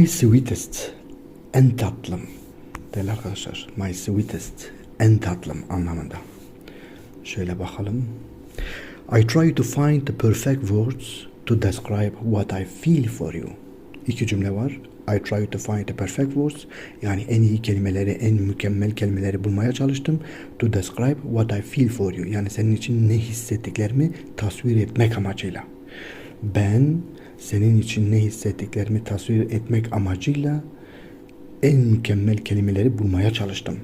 My sweetest en tatlım. Değerli arkadaşlar. My sweetest en tatlım anlamında. Şöyle bakalım. I try to find the perfect words to describe what I feel for you. İki cümle var. I try to find the perfect words. Yani en iyi kelimeleri, en mükemmel kelimeleri bulmaya çalıştım. To describe what I feel for you. Yani senin için ne hissettiklerimi tasvir etmek amacıyla. Ben senin için ne hissettiklerimi tasvir etmek amacıyla en mükemmel kelimeleri bulmaya çalıştım.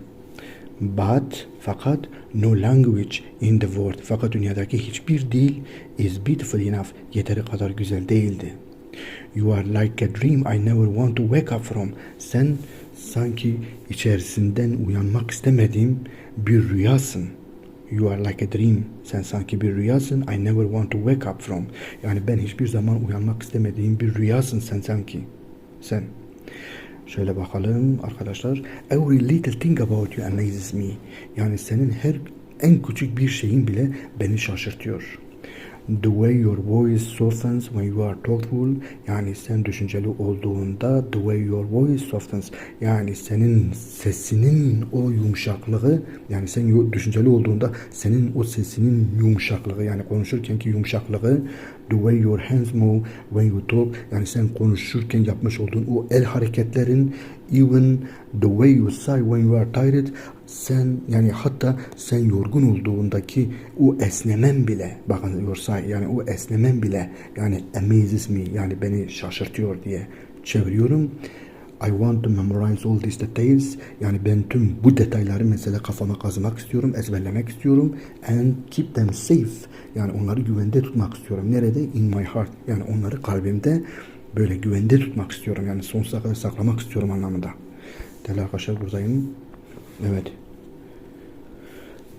But fakat no language in the world fakat dünyadaki hiçbir dil is beautiful enough yeteri kadar güzel değildi. You are like a dream I never want to wake up from. Sen sanki içerisinden uyanmak istemediğim bir rüyasın. You are like a dream. Sen sanki bir rüyasın. I never want to wake up from. Yani ben hiçbir zaman uyanmak istemediğim bir rüyasın sen sanki. Sen. Şöyle bakalım arkadaşlar. Every little thing about you amazes me. Yani senin her en küçük bir şeyin bile beni şaşırtıyor. The way your voice softens when you are thoughtful. Yani sen düşünceli olduğunda the way your voice softens. Yani senin sesinin o yumuşaklığı yani sen düşünceli olduğunda senin o sesinin yumuşaklığı yani konuşurkenki yumuşaklığı the way your hands move when you talk yani sen konuşurken yapmış olduğun o el hareketlerin even the way you sigh when you are tired sen yani hatta sen yorgun olduğundaki o esnemen bile bakın your sigh yani o esnemen bile yani amazes me yani beni şaşırtıyor diye çeviriyorum. I want to memorize all these details. Yani ben tüm bu detayları mesela kafama kazımak istiyorum, ezberlemek istiyorum. And keep them safe. Yani onları güvende tutmak istiyorum. Nerede? In my heart. Yani onları kalbimde böyle güvende tutmak istiyorum. Yani sonsuza kadar saklamak istiyorum anlamında. Değerli arkadaşlar buradayım. Evet.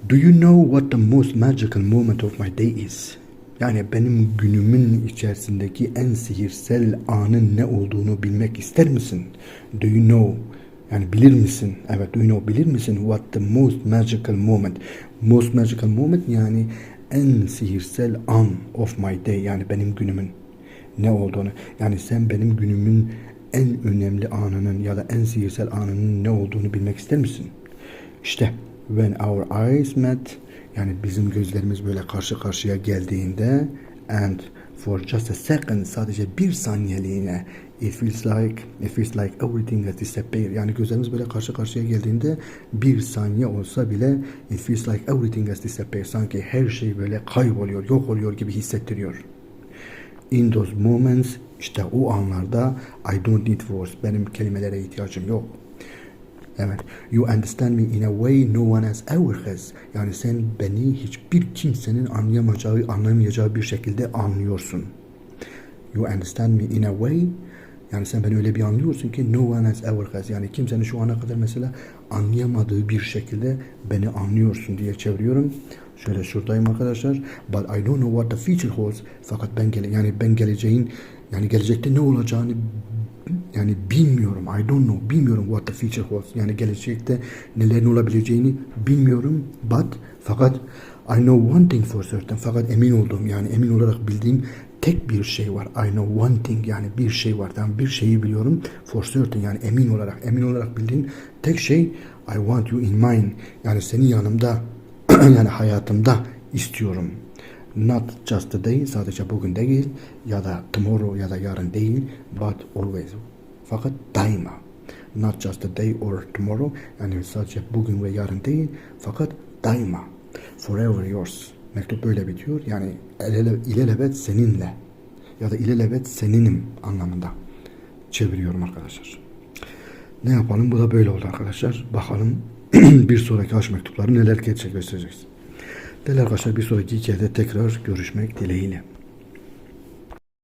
Do you know what the most magical moment of my day is? Yani benim günümün içerisindeki en sihirsel anın ne olduğunu bilmek ister misin? Do you know? Yani bilir misin? Evet, do you know? Bilir misin? What the most magical moment? Most magical moment yani en sihirsel an of my day. Yani benim günümün ne olduğunu. Yani sen benim günümün en önemli anının ya da en sihirsel anının ne olduğunu bilmek ister misin? İşte when our eyes met yani bizim gözlerimiz böyle karşı karşıya geldiğinde and for just a second sadece bir saniyeliğine it feels like it feels like everything has disappeared. Yani gözlerimiz böyle karşı karşıya geldiğinde bir saniye olsa bile it feels like everything has disappeared. Sanki her şey böyle kayboluyor, yok oluyor gibi hissettiriyor. In those moments işte o anlarda I don't need words. Benim kelimelere ihtiyacım yok. Evet. You understand me in a way no one has ever has. Yani sen beni hiçbir kimsenin anlayamayacağı, anlayamayacağı bir şekilde anlıyorsun. You understand me in a way yani sen beni öyle bir anlıyorsun ki no one has ever has. Yani kimsenin şu ana kadar mesela anlayamadığı bir şekilde beni anlıyorsun diye çeviriyorum. Şöyle şuradayım arkadaşlar. But I don't know what the future holds. Fakat ben gele yani ben geleceğin yani gelecekte ne olacağını yani bilmiyorum. I don't know. Bilmiyorum what the future holds. Yani gelecekte nelerin olabileceğini bilmiyorum. But fakat I know one thing for certain. Fakat emin olduğum yani emin olarak bildiğim tek bir şey var. I know one thing yani bir şey var. Ben bir şeyi biliyorum. For certain yani emin olarak emin olarak bildiğim tek şey I want you in mine. Yani senin yanımda yani hayatımda istiyorum. Not just today, sadece bugün değil ya da tomorrow ya da yarın değil, but always. Fakat daima. Not just today or tomorrow, yani sadece bugün ve yarın değil, fakat daima. Forever yours. Mektup böyle bitiyor. Yani ilele- ilelebet seninle ya da ilelebet seninim anlamında çeviriyorum arkadaşlar. Ne yapalım? Bu da böyle oldu arkadaşlar. Bakalım bir sonraki aşk mektupları neler gerçekleştireceğiz. Değerli arkadaşlar bir sonraki hikayede tekrar görüşmek dileğiyle.